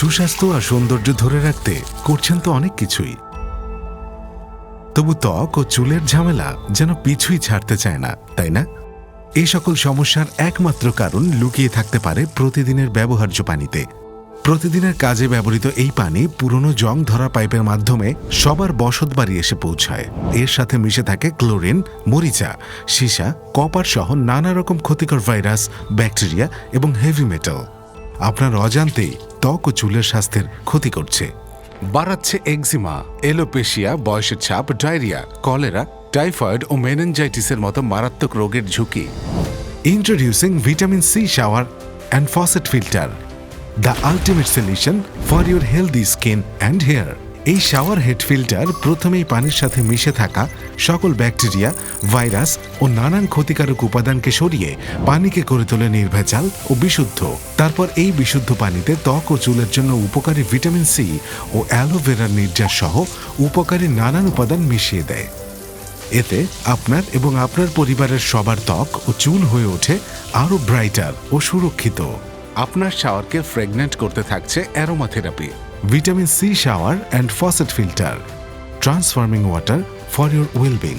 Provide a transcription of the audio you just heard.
সুস্বাস্থ্য আর সৌন্দর্য ধরে রাখতে করছেন তো অনেক কিছুই। তবু ত্বক ও চুলের ঝামেলা যেন পিছুই ছাড়তে চায় না, তাই না? এই সকল সমস্যার একমাত্র কারণ লুকিয়ে থাকতে পারে প্রতিদিনের ব্যবহার্য পানিতে। প্রতিদিনের কাজে ব্যবহৃত এই পানি পুরনো জং ধরা পাইপের মাধ্যমে সবার বসত বাড়ি এসে পৌঁছায়। এর সাথে মিশে থাকে ক্লোরিন, মরিচা, সীসা, কপার সহ নানা রকম ক্ষতিকর ভাইরাস, ব্যাকটেরিয়া এবং হেভি মেটাল। আপনার অজান্তেই ত্বক ও চুলের স্বাস্থ্যের ক্ষতি করছে। বাড়াচ্ছে এক্সিমা এলোপেশিয়া, বয়সের ছাপ, ডায়রিয়া, কলেরা, টাইফয়েড ও মেনেঞ্জাইটিসের মতো মারাত্মক রোগের ঝুঁকি। Introducing vitamin C shower and faucet filter the ultimate solution for your healthy skin and hair এই শাওয়ার হেড ফিল্টার প্রথমেই পানির সাথে মিশে থাকা সকল ব্যাকটেরিয়া ভাইরাস ও নানান ক্ষতিকারক উপাদানকে সরিয়ে পানিকে করে তোলে নির্ভেজাল ও বিশুদ্ধ। তারপর এই বিশুদ্ধ পানিতে ত্বক ও চুলের জন্য উপকারী ভিটামিন সি ও অ্যালোভেরার নির্যাস সহ উপকারী নানান উপাদান মিশিয়ে দেয়। এতে আপনার এবং আপনার পরিবারের সবার ত্বক ও চুল হয়ে ওঠে আরও ব্রাইটার ও সুরক্ষিত। আপনার শাওয়ারকে ফ্রেগনেন্ট করতে থাকছে aromatherapy. Vitamin C shower and faucet filter. Transforming water for your wellbeing.